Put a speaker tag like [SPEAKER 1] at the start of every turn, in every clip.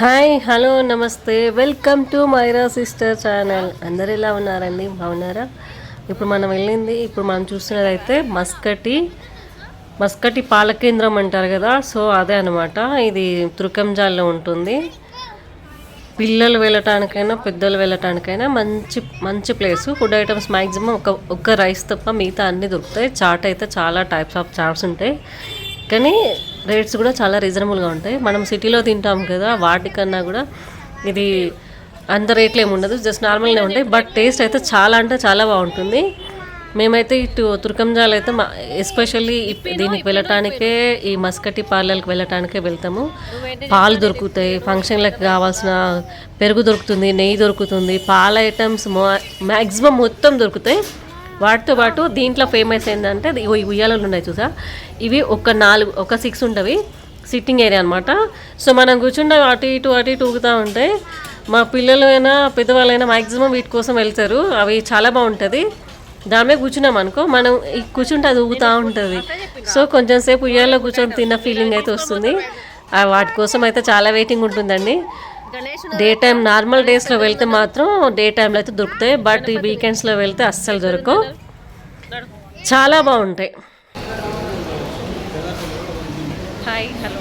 [SPEAKER 1] Hi hello నమస్తే. Welcome to Myra sister channel అందరు ఎలా ఉన్నారండి? బాగున్నారా? ఇప్పుడు మనం వెళ్ళింది ఇప్పుడు మనం చూస్తున్నదైతే మస్కటి మస్కటి పాలకేంద్రం అంటారు కదా? సో అదే అనమాట ఇది తుర్కంజాల్లో ఉంటుంది. పిల్లలు వెళ్ళటానికైనా పెద్దలు వెళ్ళటానికైనా మంచి మంచి ప్లేస్ ఫుడ్ ఐటమ్స్ మ్యాక్సిమం ఒక ఒక్క రైస్ తప్ప మిగతా అన్నీ దొరుకుతాయి. చాట్ అయితే చాలా టైప్స్ ఆఫ్ చాట్స్ ఉంటాయి. కానీ రేట్స్ కూడా చాలా రీజనబుల్గా ఉంటాయి. మనం సిటీలో తింటాం కదా వాటికన్నా కూడా ఇది అంత రేట్లు ఏమి ఉండదు. జస్ట్ నార్మల్గా ఉంటాయి. బట్ టేస్ట్ అయితే చాలా అంటే చాలా బాగుంటుంది. మేమైతే ఇటు తుర్కంజాల్ అయితే మా ఎస్పెషల్లీ దీనికి వెళ్ళటానికే ఈ మస్కటి పార్లర్కి వెళ్ళటానికే వెళ్తాము. పాలు దొరుకుతాయి. ఫంక్షన్లకు కావాల్సిన పెరుగు దొరుకుతుంది నెయ్యి దొరుకుతుంది. పాల ఐటమ్స్ మ్యాక్సిమం మొత్తం దొరుకుతాయి. వాటితో పాటు దీంట్లో ఫేమస్ ఏంటంటే ఈ ఉయ్యాలలు ఉన్నాయి చూసా? ఇవి ఒక నాలుగు ఒక సిక్స్ ఉండవి సిట్టింగ్ ఏరియా అనమాట సో మనం కూర్చుంటే అటు ఇటు అటు ఇటు ఊగుతూ ఉంటే మా పిల్లలు అయినా పెద్దవాళ్ళైనా మ్యాక్సిమం వీటి కోసం వెళ్తారు. అవి చాలా బాగుంటుంది. దాని మీద కూర్చున్నాం అనుకో మనం కూర్చుంటే అది ఊగుతూ ఉంటుంది. సో కొంచెం సేపు ఉయ్యాలో కూర్చొని తిన్న ఫీలింగ్ అయితే వస్తుంది. వాటి కోసం అయితే చాలా వెయిటింగ్ ఉంటుందండి. డే టైం నార్మల్ డేస్లో వెళ్తే మాత్రం డే టైంలో అయితే దొరుకుతాయి బట్ ఈ వీకెండ్స్లో వెళ్తే అస్సలు దొరకవు. చాలా బాగుంటాయి. హాయ్ హలో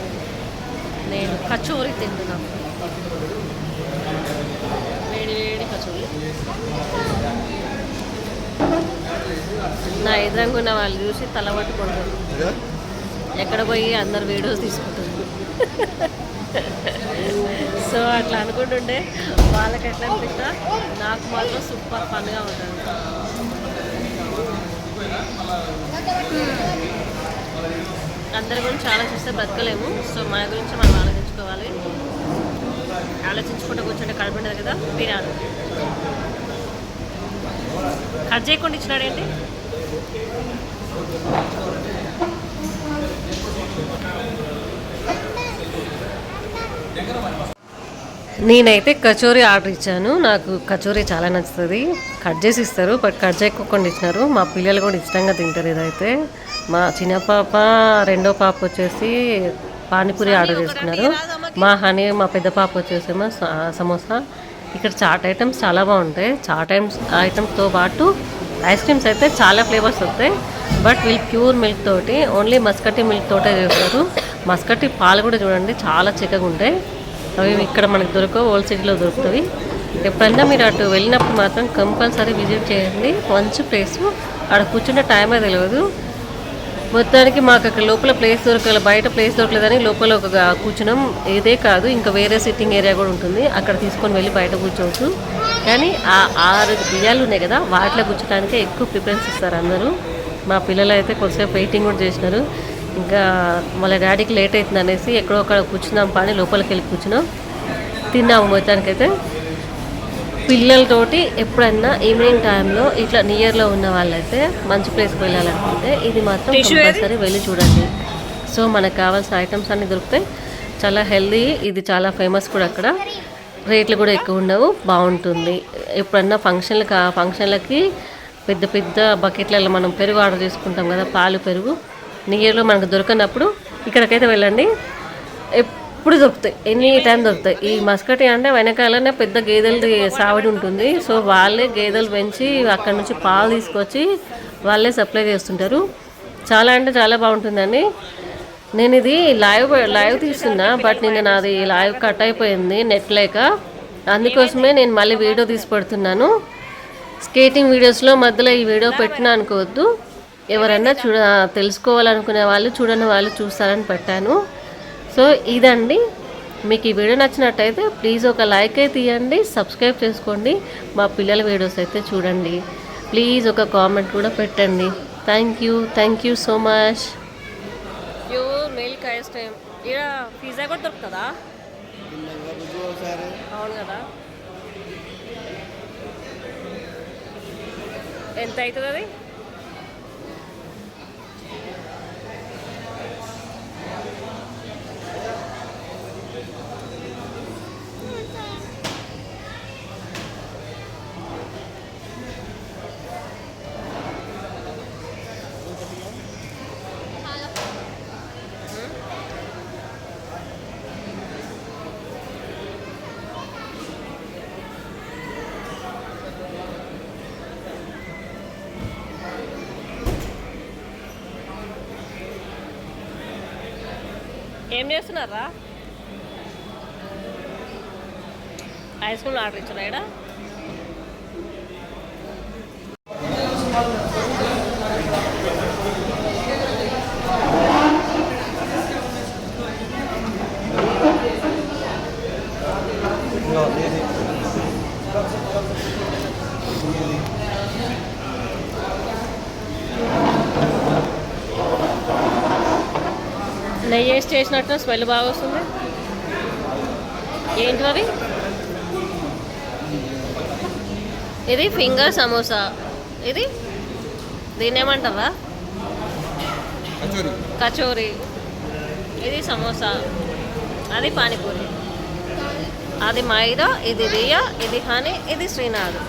[SPEAKER 1] నేను కచోరీ తింటున్నాను వేడి వేడి కచోరీ. నా ఎదురంగా ఉన్న వాళ్ళు చూసి తల పట్టుకుంటారు. ఎక్కడ పోయి అందరు వీడియోస్ తీసుకుంటారు? సో అట్లా అనుకుంటుంటే వాళ్ళకి ఎట్లా అనిపిస్తా. నాకు మాత్రం సూపర్ ఫన్గా ఉంటుంది. అందరి గురించి ఆలోచిస్తే బతకలేము సో మన గురించి మనం ఆలోచించుకోవాలి. ఆలోచించుకుంటూ కూర్చుంటే కడుపుండదు కదా? తినాలి. కట్ చేయకుండా ఇచ్చినాడేంటి నేనైతే కచోరీ ఆర్డర్ ఇచ్చాను. నాకు కచోరీ చాలా నచ్చుతుంది. కట్ చేసి ఇస్తారు బట్ కట్ చేయకుండా ఇచ్చినారు. మా పిల్లలు కూడా ఇష్టంగా తింటారు ఇదైతే మా చిన్న పాప రెండో పాప వచ్చేసి పానీపూరి ఆర్డర్ చేసుకున్నారు మా హనీ మా పెద్ద పాప వచ్చేసేమో సమోసా. ఇక్కడ చాట్ ఐటమ్స్ చాలా బాగుంటాయి. చాట్ ఐటమ్స్ ఐటమ్స్తో పాటు ఐస్ క్రీమ్స్ అయితే చాలా ఫ్లేవర్స్ వస్తాయి. బట్ వీళ్ళు ప్యూర్ మిల్క్ తోటి ఓన్లీ మస్కటి మిల్క్ తోటే చేస్తారు. మస్కటి పాలు కూడా చూడండి చాలా చిక్కగా ఉంటాయి. అవి ఇక్కడ మనకు దొరకవు హోల్సేల్లో దొరుకుతుంది దొరుకుతాయి ఎప్పుడన్నా మీరు అటు వెళ్ళినప్పుడు మాత్రం కంపల్సరీ విజిట్ చేయండి. మంచి ప్లేస్ అక్కడ కూర్చుంటే టైమే తెలియదు మొత్తానికి మాకు అక్కడ లోపల ప్లేస్ దొరకలేదు బయట ప్లేస్ దొరకలేదని లోపల ఒక కూర్చున్నాం. ఇదే కాదు ఇంకా వేరే సిట్టింగ్ ఏరియా కూడా ఉంటుంది. అక్కడ తీసుకొని వెళ్ళి బయట కూర్చోవచ్చు. కానీ ఆ ఆరు బియ్యాలు ఉన్నాయి కదా వాటిలో కూర్చోడానికే ఎక్కువ ప్రిఫరెన్స్ ఇస్తారు అందరూ. మా పిల్లలు అయితే కొద్దిసేపు వెయిటింగ్ కూడా చేసినారు. ఇంకా వాళ్ళ డాడీకి లేట్ అవుతుంది అనేసి ఎక్కడో అక్కడ కూర్చున్నాం పని లోపలికి వెళ్ళి కూర్చున్నాం. తిన్నాము మొత్తానికైతే. పిల్లలతోటి ఎప్పుడన్నా ఈవినింగ్ టైంలో ఇట్లా నియర్లో ఉన్న వాళ్ళైతే మంచి ప్లేస్కి వెళ్ళాలనుకుంటే ఇది మాత్రం కంపల్సరీ వెళ్ళి చూడండి. సో మనకు కావాల్సిన ఐటమ్స్ అన్నీ దొరుకుతాయి. చాలా హెల్దీ ఇది చాలా ఫేమస్ కూడా అక్కడ. రేట్లు కూడా ఎక్కువ ఉండవు బాగుంటుంది. ఎప్పుడన్నా ఫంక్షన్లకి ఫంక్షన్లకి పెద్ద పెద్ద బకెట్లలో మనం పెరుగు ఆర్డర్ చేసుకుంటాం కదా పాలు పెరుగు. నియర్లో మనకు దొరకనప్పుడు ఇక్కడికైతే వెళ్ళండి. ఎప్పుడు దొరుకుతాయి. ఎనీ టైం దొరుకుతాయి. ఈ మస్కటి అంటే వెనకాలనే పెద్ద గేదెలది సావిడి ఉంటుంది. సో వాళ్ళే గేదెలు పెంచి అక్కడ నుంచి పాలు తీసుకొచ్చి వాళ్ళే సప్లై చేస్తుంటారు. చాలా అంటే చాలా బాగుంటుందండి. నేను ఇది లైవ్ లైవ్ తీస్తున్నా బట్ నిన్న నాది లైవ్ కట్ అయిపోయింది నెట్ లేక. అందుకోసమే నేను మళ్ళీ వీడియో తీసి పెడుతున్నాను. స్కేటింగ్ వీడియోస్లో మధ్యలో ఈ వీడియో పెట్టినా అనుకోవద్దు. ఎవరన్నా చూడ తెలుసుకోవాలనుకునే వాళ్ళు చూడని వాళ్ళు చూస్తారని పెట్టాను. సో ఇదండి. మీకు ఈ వీడియో నచ్చినట్టయితే ప్లీజ్ ఒక లైక్ అయితే ఇవ్వండి సబ్స్క్రైబ్ చేసుకోండి. మా పిల్లల వీడియోస్ అయితే చూడండి. ప్లీజ్ ఒక కామెంట్ కూడా పెట్టండి. Thank you thank you so much pure milk ice cream ఇక్కడ పిజ్జా కూడా దొరుకుతుందా? అవును కదా. ఎంత అవుతుంది అది?
[SPEAKER 2] ఏం చేస్తున్నారా? ఐస్ క్రీమ్ ఆర్డర్ ఇచ్చారా ఇక్కడ నెయ్యి వేసి చేసినట్టు స్మెల్ బాగా వస్తుంది. ఏంటి అది ఇది ఫింగర్ సమోసా. ఇది దీన్ని ఏమంటారా?
[SPEAKER 3] కచోరీ.
[SPEAKER 2] కచోరీ. ఇది సమోసా. అది పానీపూరి. అది మైదా ఇది రియా ఇది హనీ ఇది శ్రీనాథ్.